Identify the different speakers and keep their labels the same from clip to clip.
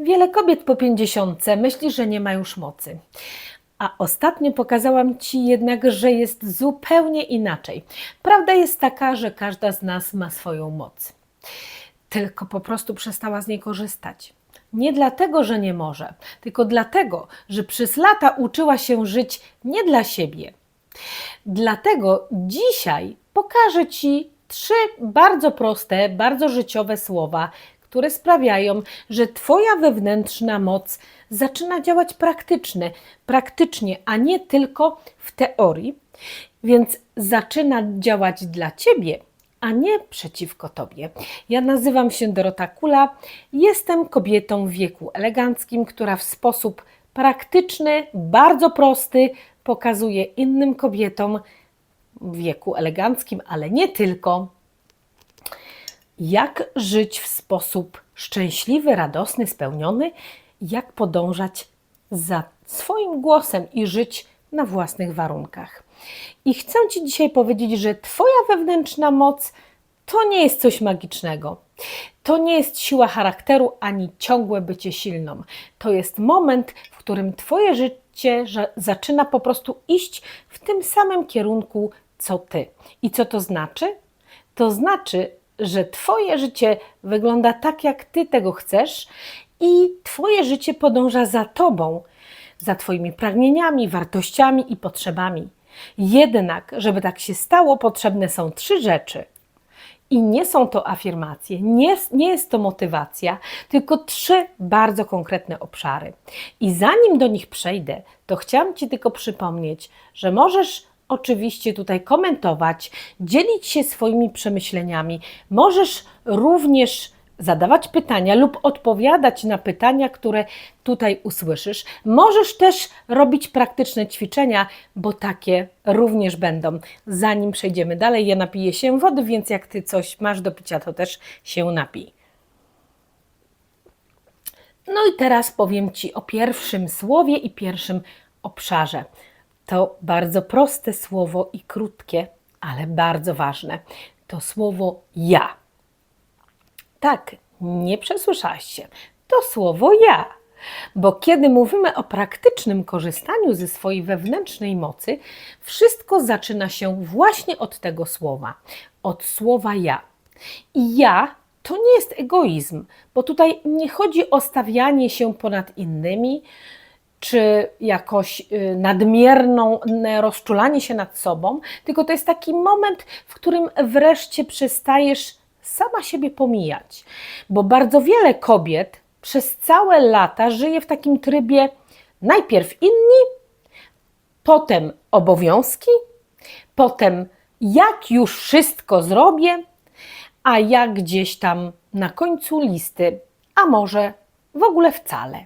Speaker 1: Wiele kobiet po pięćdziesiątce myśli, że nie ma już mocy. A ostatnio pokazałam Ci jednak, że jest zupełnie inaczej. Prawda jest taka, że każda z nas ma swoją moc. Tylko po prostu przestała z niej korzystać. Nie dlatego, że nie może, tylko dlatego, że przez lata uczyła się żyć nie dla siebie. Dlatego dzisiaj pokażę Ci trzy bardzo proste, bardzo życiowe słowa, które sprawiają, że Twoja wewnętrzna moc zaczyna działać praktyczne, praktycznie, a nie tylko w teorii, więc zaczyna działać dla Ciebie, a nie przeciwko Tobie. Ja nazywam się Dorota Kula, jestem kobietą w wieku eleganckim, która w sposób praktyczny, bardzo prosty pokazuje innym kobietom w wieku eleganckim, ale nie tylko, jak żyć w sposób szczęśliwy, radosny, spełniony, jak podążać za swoim głosem i żyć na własnych warunkach. I chcę Ci dzisiaj powiedzieć, że Twoja wewnętrzna moc to nie jest coś magicznego. To nie jest siła charakteru ani ciągłe bycie silną. To jest moment, w którym Twoje życie zaczyna po prostu iść w tym samym kierunku co Ty. I co to znaczy? To znaczy, że Twoje życie wygląda tak, jak Ty tego chcesz, i Twoje życie podąża za Tobą, za Twoimi pragnieniami, wartościami i potrzebami. Jednak, żeby tak się stało, potrzebne są trzy rzeczy. I nie są to afirmacje, nie, nie jest to motywacja, tylko trzy bardzo konkretne obszary. I zanim do nich przejdę, to chciałam Ci tylko przypomnieć, że możesz oczywiście tutaj komentować, dzielić się swoimi przemyśleniami. Możesz również zadawać pytania lub odpowiadać na pytania, które tutaj usłyszysz. Możesz też robić praktyczne ćwiczenia, bo takie również będą. Zanim przejdziemy dalej, ja napiję się wody, więc jak ty coś masz do picia, to też się napij. No i teraz powiem Ci o pierwszym słowie i pierwszym obszarze. To bardzo proste słowo i krótkie, ale bardzo ważne. To słowo ja. Tak, nie przesłyszałaś się. To słowo ja. Bo kiedy mówimy o praktycznym korzystaniu ze swojej wewnętrznej mocy, wszystko zaczyna się właśnie od tego słowa, od słowa ja. I ja to nie jest egoizm, bo tutaj nie chodzi o stawianie się ponad innymi, czy jakoś y, nadmierną rozczulanie się nad sobą, tylko to jest taki moment, w którym wreszcie przestajesz sama siebie pomijać. Bo bardzo wiele kobiet przez całe lata żyje w takim trybie najpierw inni, potem obowiązki, potem jak już wszystko zrobię, a ja gdzieś tam na końcu listy, a może w ogóle wcale.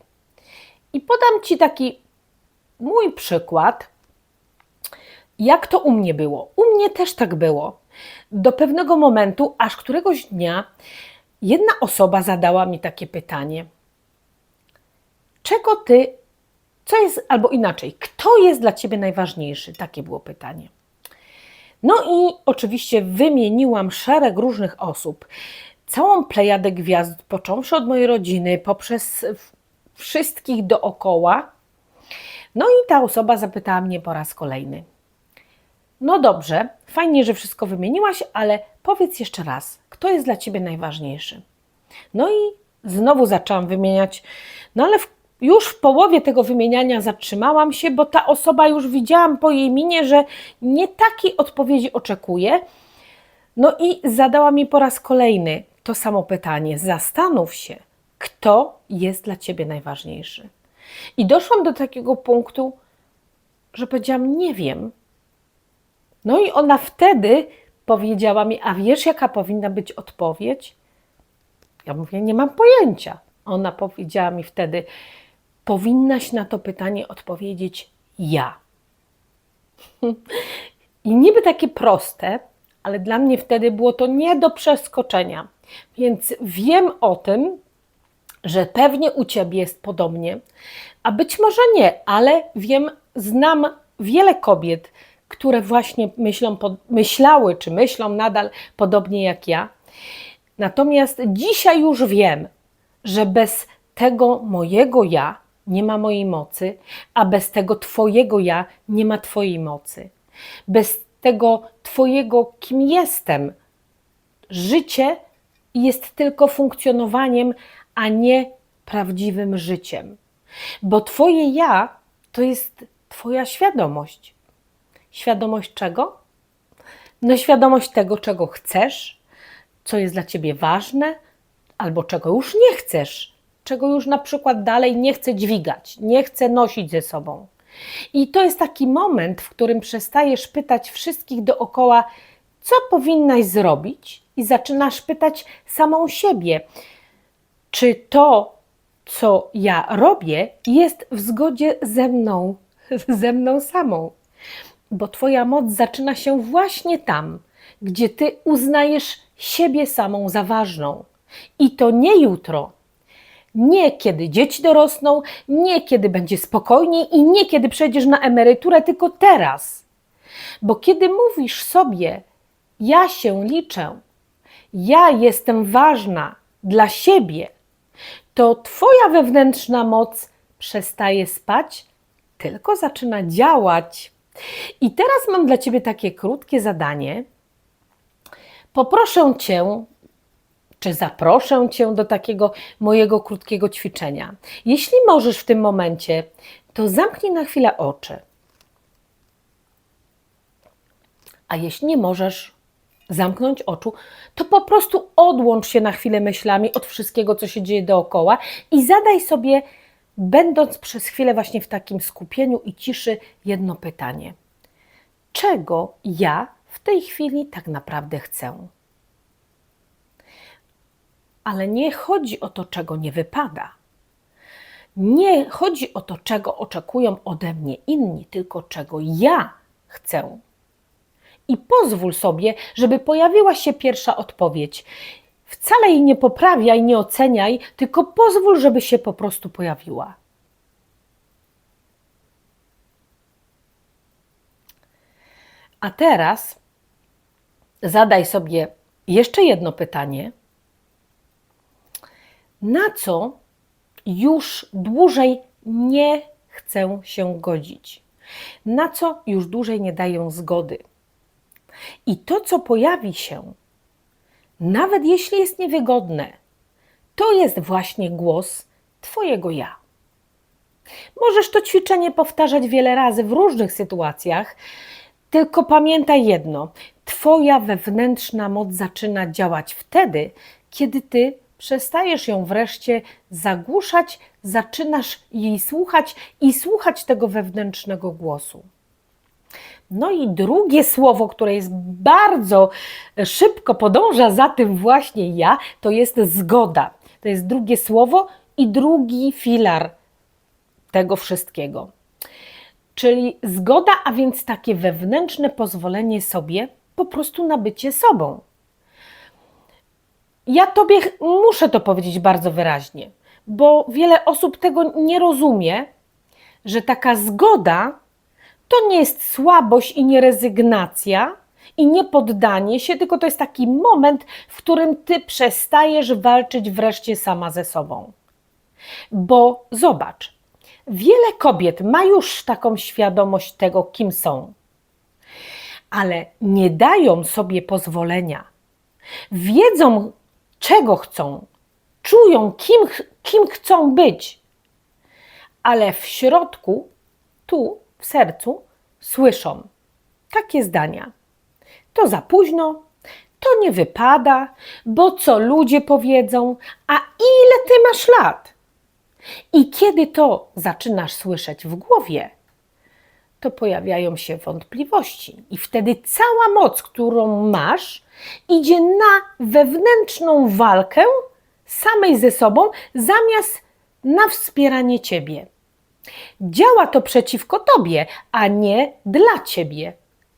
Speaker 1: I podam Ci taki mój przykład, jak to u mnie było. U mnie też tak było. Do pewnego momentu, aż któregoś dnia, jedna osoba zadała mi takie pytanie: Czego ty, co jest, albo inaczej, kto jest dla ciebie najważniejszy? Takie było pytanie. No i oczywiście wymieniłam szereg różnych osób, całą plejadę gwiazd, począwszy od mojej rodziny, poprzez wszystkich dookoła. No i ta osoba zapytała mnie po raz kolejny: No dobrze, fajnie, że wszystko wymieniłaś, ale powiedz jeszcze raz, kto jest dla ciebie najważniejszy? No i znowu zaczęłam wymieniać, no ale w, już w połowie tego wymieniania zatrzymałam się, bo ta osoba już widziałam po jej minie, że nie takiej odpowiedzi oczekuje. No i zadała mi po raz kolejny to samo pytanie. Zastanów się, kto jest dla ciebie najważniejszy. I doszłam do takiego punktu, że powiedziałam: Nie wiem. No i ona wtedy powiedziała mi: A wiesz, jaka powinna być odpowiedź? Ja mówię: Nie mam pojęcia. Ona powiedziała mi wtedy: Powinnaś na to pytanie odpowiedzieć ja. I niby takie proste, ale dla mnie wtedy było to nie do przeskoczenia. Więc wiem o tym, że pewnie u ciebie jest podobnie, a być może nie, ale wiem, znam wiele kobiet, które właśnie myślą, myślały czy myślą nadal podobnie jak ja. Natomiast dzisiaj już wiem, że bez tego mojego ja nie ma mojej mocy, a bez tego Twojego ja nie ma Twojej mocy. Bez tego Twojego, kim jestem, życie jest tylko funkcjonowaniem, a nie prawdziwym życiem. Bo Twoje ja to jest Twoja świadomość. Świadomość czego? No, świadomość tego, czego chcesz, co jest dla Ciebie ważne, albo czego już nie chcesz, czego już na przykład dalej nie chcę dźwigać, nie chcę nosić ze sobą. I to jest taki moment, w którym przestajesz pytać wszystkich dookoła, co powinnaś zrobić, i zaczynasz pytać samą siebie, czy to, co ja robię, jest w zgodzie ze mną, ze mną samą. Bo Twoja moc zaczyna się właśnie tam, gdzie Ty uznajesz siebie samą za ważną. I to nie jutro, nie kiedy dzieci dorosną, nie kiedy będzie spokojniej i nie kiedy przejdziesz na emeryturę, tylko teraz. Bo kiedy mówisz sobie, ja się liczę, ja jestem ważna dla siebie, to Twoja wewnętrzna moc przestaje spać, tylko zaczyna działać. I teraz mam dla Ciebie takie krótkie zadanie. Poproszę Cię, czy zaproszę Cię do takiego mojego krótkiego ćwiczenia. Jeśli możesz w tym momencie, to zamknij na chwilę oczy. A jeśli nie możesz zamknąć oczu, to po prostu odłącz się na chwilę myślami od wszystkiego, co się dzieje dookoła i zadaj sobie, będąc przez chwilę właśnie w takim skupieniu i ciszy, jedno pytanie: czego ja w tej chwili tak naprawdę chcę? Ale nie chodzi o to, czego nie wypada. Nie chodzi o to, czego oczekują ode mnie inni, tylko czego ja chcę. I pozwól sobie, żeby pojawiła się pierwsza odpowiedź. Wcale jej nie poprawiaj, nie oceniaj, tylko pozwól, żeby się po prostu pojawiła. A teraz zadaj sobie jeszcze jedno pytanie na co już dłużej nie chcę się godzić, na co już dłużej nie daję zgody. I to, co pojawi się, nawet jeśli jest niewygodne, to jest właśnie głos Twojego ja. Możesz to ćwiczenie powtarzać wiele razy w różnych sytuacjach, tylko pamiętaj jedno: Twoja wewnętrzna moc zaczyna działać wtedy, kiedy Ty przestajesz ją wreszcie zagłuszać, zaczynasz jej słuchać i słuchać tego wewnętrznego głosu. No i drugie słowo, które jest bardzo szybko podąża za tym właśnie ja, to jest zgoda. To jest drugie słowo i drugi filar tego wszystkiego. Czyli zgoda, a więc takie wewnętrzne pozwolenie sobie po prostu na bycie sobą ja tobie muszę to powiedzieć bardzo wyraźnie, bo wiele osób tego nie rozumie, że taka zgoda to nie jest słabość i nie rezygnacja i nie poddanie się, tylko to jest taki moment, w którym ty przestajesz walczyć wreszcie sama ze sobą. Bo zobacz, wiele kobiet ma już taką świadomość tego, kim są, ale nie dają sobie pozwolenia. Wiedzą, czego chcą, czują, kim, kim chcą być, ale w środku, tu, w sercu, słyszą takie zdania. To za późno, to nie wypada, bo co ludzie powiedzą, a ile ty masz lat? I kiedy to zaczynasz słyszeć w głowie, to pojawiają się wątpliwości, i wtedy cała moc, którą masz, idzie na wewnętrzną walkę samej ze sobą, zamiast na wspieranie ciebie. Działa to przeciwko tobie, a nie dla ciebie.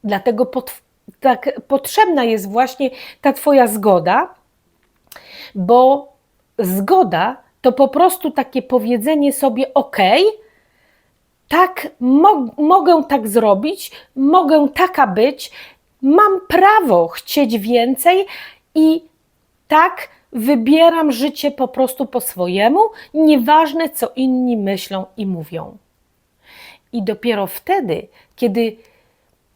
Speaker 1: Dlatego pot, tak potrzebna jest właśnie ta Twoja zgoda, bo zgoda to po prostu takie powiedzenie sobie: OK, tak, mo mogę tak zrobić, mogę taka być, mam prawo chcieć więcej i tak wybieram życie po prostu po swojemu, nieważne co inni myślą i mówią. I dopiero wtedy, kiedy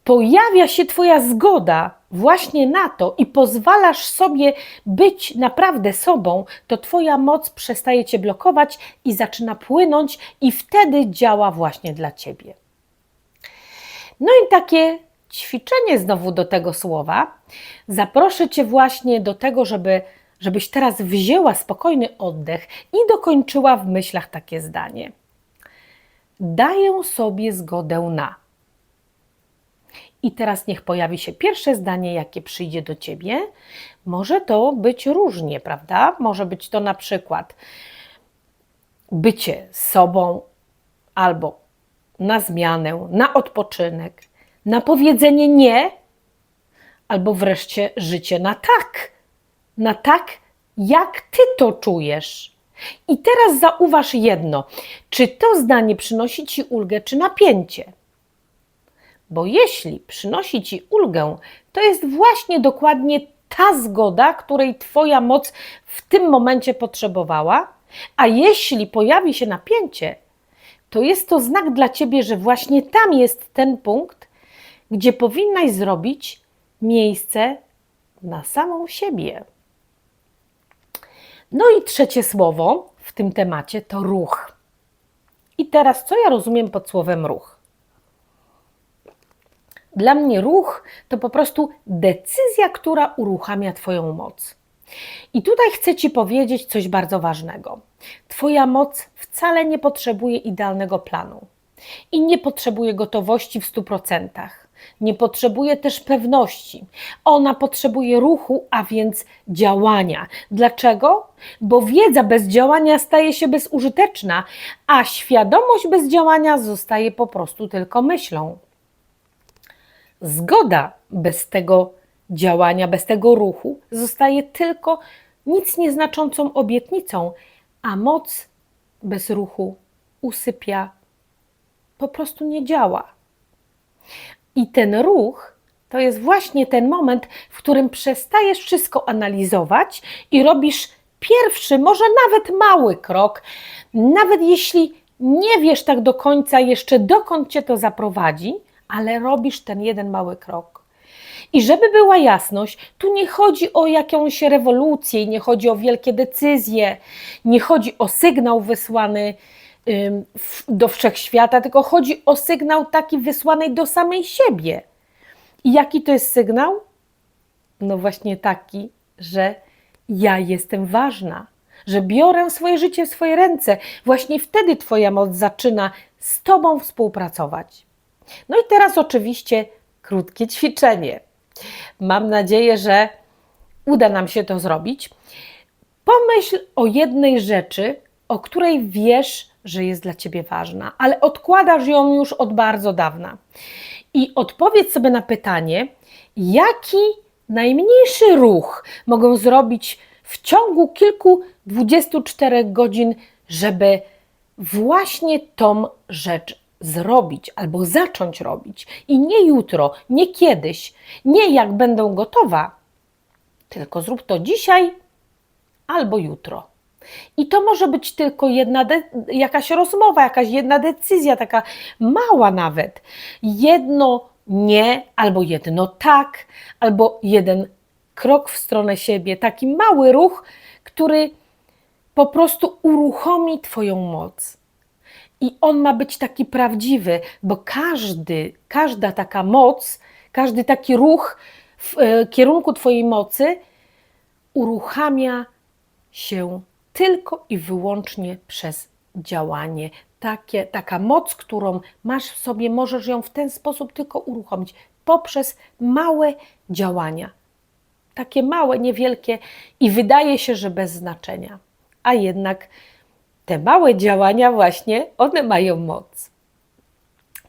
Speaker 1: pojawia się Twoja zgoda właśnie na to i pozwalasz sobie być naprawdę sobą, to Twoja moc przestaje Cię blokować i zaczyna płynąć, i wtedy działa właśnie dla Ciebie. No i takie ćwiczenie znowu do tego słowa. Zaproszę Cię właśnie do tego, żeby, żebyś teraz wzięła spokojny oddech i dokończyła w myślach takie zdanie. Daję sobie zgodę na. I teraz niech pojawi się pierwsze zdanie, jakie przyjdzie do ciebie. Może to być różnie, prawda? Może być to na przykład bycie sobą albo na zmianę, na odpoczynek, na powiedzenie nie, albo wreszcie życie na tak. Na tak, jak ty to czujesz. I teraz zauważ jedno: czy to zdanie przynosi ci ulgę, czy napięcie? Bo jeśli przynosi ci ulgę, to jest właśnie dokładnie ta zgoda, której Twoja moc w tym momencie potrzebowała, a jeśli pojawi się napięcie, to jest to znak dla Ciebie, że właśnie tam jest ten punkt, gdzie powinnaś zrobić miejsce na samą siebie. No i trzecie słowo w tym temacie to ruch. I teraz, co ja rozumiem pod słowem ruch? Dla mnie ruch to po prostu decyzja, która uruchamia Twoją moc. I tutaj chcę Ci powiedzieć coś bardzo ważnego. Twoja moc wcale nie potrzebuje idealnego planu i nie potrzebuje gotowości w 100%. Nie potrzebuje też pewności. Ona potrzebuje ruchu, a więc działania. Dlaczego? Bo wiedza bez działania staje się bezużyteczna, a świadomość bez działania zostaje po prostu tylko myślą. Zgoda bez tego działania, bez tego ruchu zostaje tylko nic nieznaczącą obietnicą, a moc bez ruchu usypia, po prostu nie działa. I ten ruch to jest właśnie ten moment, w którym przestajesz wszystko analizować i robisz pierwszy, może nawet mały krok, nawet jeśli nie wiesz tak do końca jeszcze dokąd cię to zaprowadzi, ale robisz ten jeden mały krok. I żeby była jasność, tu nie chodzi o jakąś rewolucję, nie chodzi o wielkie decyzje, nie chodzi o sygnał wysłany do wszechświata, tylko chodzi o sygnał taki wysłany do samej siebie. I jaki to jest sygnał? No właśnie taki, że ja jestem ważna, że biorę swoje życie w swoje ręce. Właśnie wtedy Twoja moc zaczyna z Tobą współpracować. No i teraz oczywiście krótkie ćwiczenie. Mam nadzieję, że uda nam się to zrobić. Pomyśl o jednej rzeczy, o której wiesz, że jest dla ciebie ważna, ale odkładasz ją już od bardzo dawna. I odpowiedz sobie na pytanie, jaki najmniejszy ruch mogą zrobić w ciągu kilku 24 godzin, żeby właśnie tą rzecz zrobić albo zacząć robić. I nie jutro, nie kiedyś, nie jak będę gotowa, tylko zrób to dzisiaj albo jutro. I to może być tylko jedna jakaś rozmowa, jakaś jedna decyzja, taka mała nawet. Jedno nie, albo jedno tak, albo jeden krok w stronę siebie, taki mały ruch, który po prostu uruchomi Twoją moc. I on ma być taki prawdziwy, bo każdy, każda taka moc, każdy taki ruch w e, kierunku Twojej mocy uruchamia się tylko i wyłącznie przez działanie. Takie, taka moc, którą masz w sobie, możesz ją w ten sposób tylko uruchomić poprzez małe działania. Takie małe, niewielkie i wydaje się, że bez znaczenia. A jednak te małe działania, właśnie, one mają moc.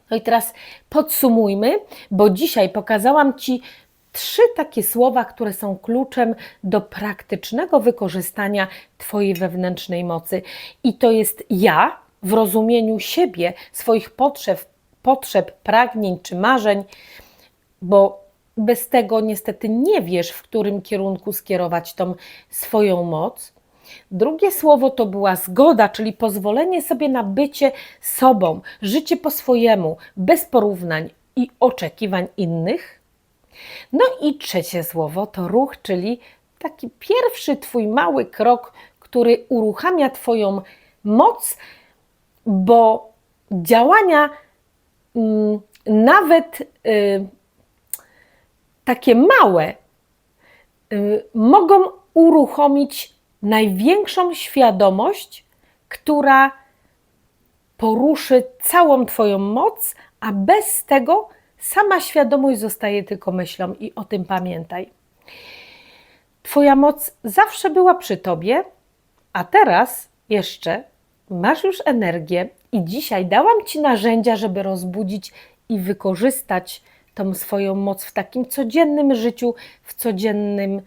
Speaker 1: No i teraz podsumujmy, bo dzisiaj pokazałam Ci trzy takie słowa, które są kluczem do praktycznego wykorzystania Twojej wewnętrznej mocy. I to jest ja w rozumieniu siebie, swoich potrzeb, potrzeb, pragnień czy marzeń, bo bez tego niestety nie wiesz, w którym kierunku skierować tą swoją moc. Drugie słowo to była zgoda, czyli pozwolenie sobie na bycie sobą, życie po swojemu, bez porównań i oczekiwań innych. No i trzecie słowo to ruch, czyli taki pierwszy Twój mały krok, który uruchamia Twoją moc, bo działania mm, nawet y, takie małe y, mogą uruchomić największą świadomość, która poruszy całą Twoją moc, a bez tego sama świadomość zostaje tylko myślą i o tym pamiętaj. Twoja moc zawsze była przy Tobie, a teraz jeszcze masz już energię i dzisiaj dałam Ci narzędzia, żeby rozbudzić i wykorzystać tą swoją moc w takim codziennym życiu, w, codziennym,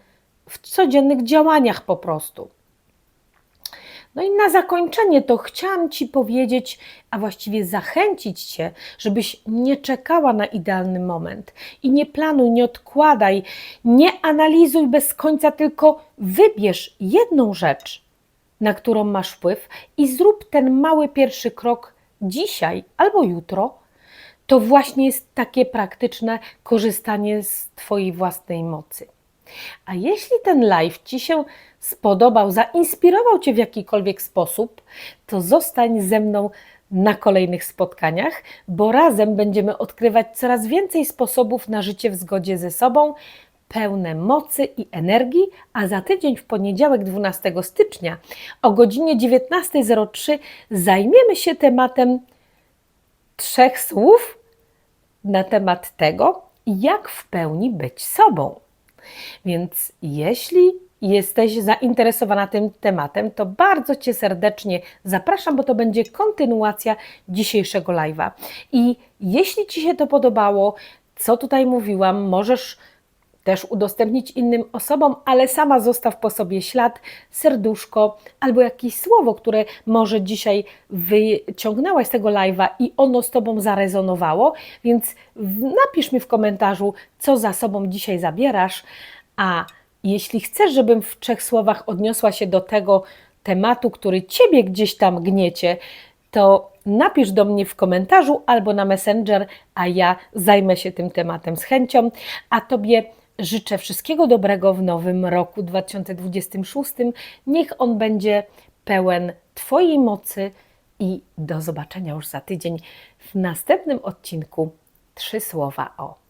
Speaker 1: w codziennych działaniach po prostu. No i na zakończenie to chciałam Ci powiedzieć, a właściwie zachęcić Cię, żebyś nie czekała na idealny moment i nie planuj, nie odkładaj, nie analizuj bez końca, tylko wybierz jedną rzecz, na którą masz wpływ i zrób ten mały pierwszy krok dzisiaj albo jutro. To właśnie jest takie praktyczne korzystanie z Twojej własnej mocy. A jeśli ten live Ci się spodobał, zainspirował Cię w jakikolwiek sposób, to zostań ze mną na kolejnych spotkaniach, bo razem będziemy odkrywać coraz więcej sposobów na życie w zgodzie ze sobą, pełne mocy i energii, a za tydzień w poniedziałek 12 stycznia o godzinie 19.03 zajmiemy się tematem trzech słów na temat tego, jak w pełni być sobą. Więc jeśli jesteś zainteresowana tym tematem, to bardzo Cię serdecznie zapraszam, bo to będzie kontynuacja dzisiejszego live'a. I jeśli Ci się to podobało, co tutaj mówiłam, możesz też udostępnić innym osobom, ale sama zostaw po sobie ślad, serduszko albo jakieś słowo, które może dzisiaj wyciągnęłaś z tego live'a i ono z Tobą zarezonowało, więc napisz mi w komentarzu, co za sobą dzisiaj zabierasz, a jeśli chcesz, żebym w trzech słowach odniosła się do tego tematu, który Ciebie gdzieś tam gniecie, to napisz do mnie w komentarzu albo na Messenger, a ja zajmę się tym tematem z chęcią. A Tobie życzę wszystkiego dobrego w nowym roku 2026. Niech on będzie pełen Twojej mocy i do zobaczenia już za tydzień w następnym odcinku Trzy słowa o.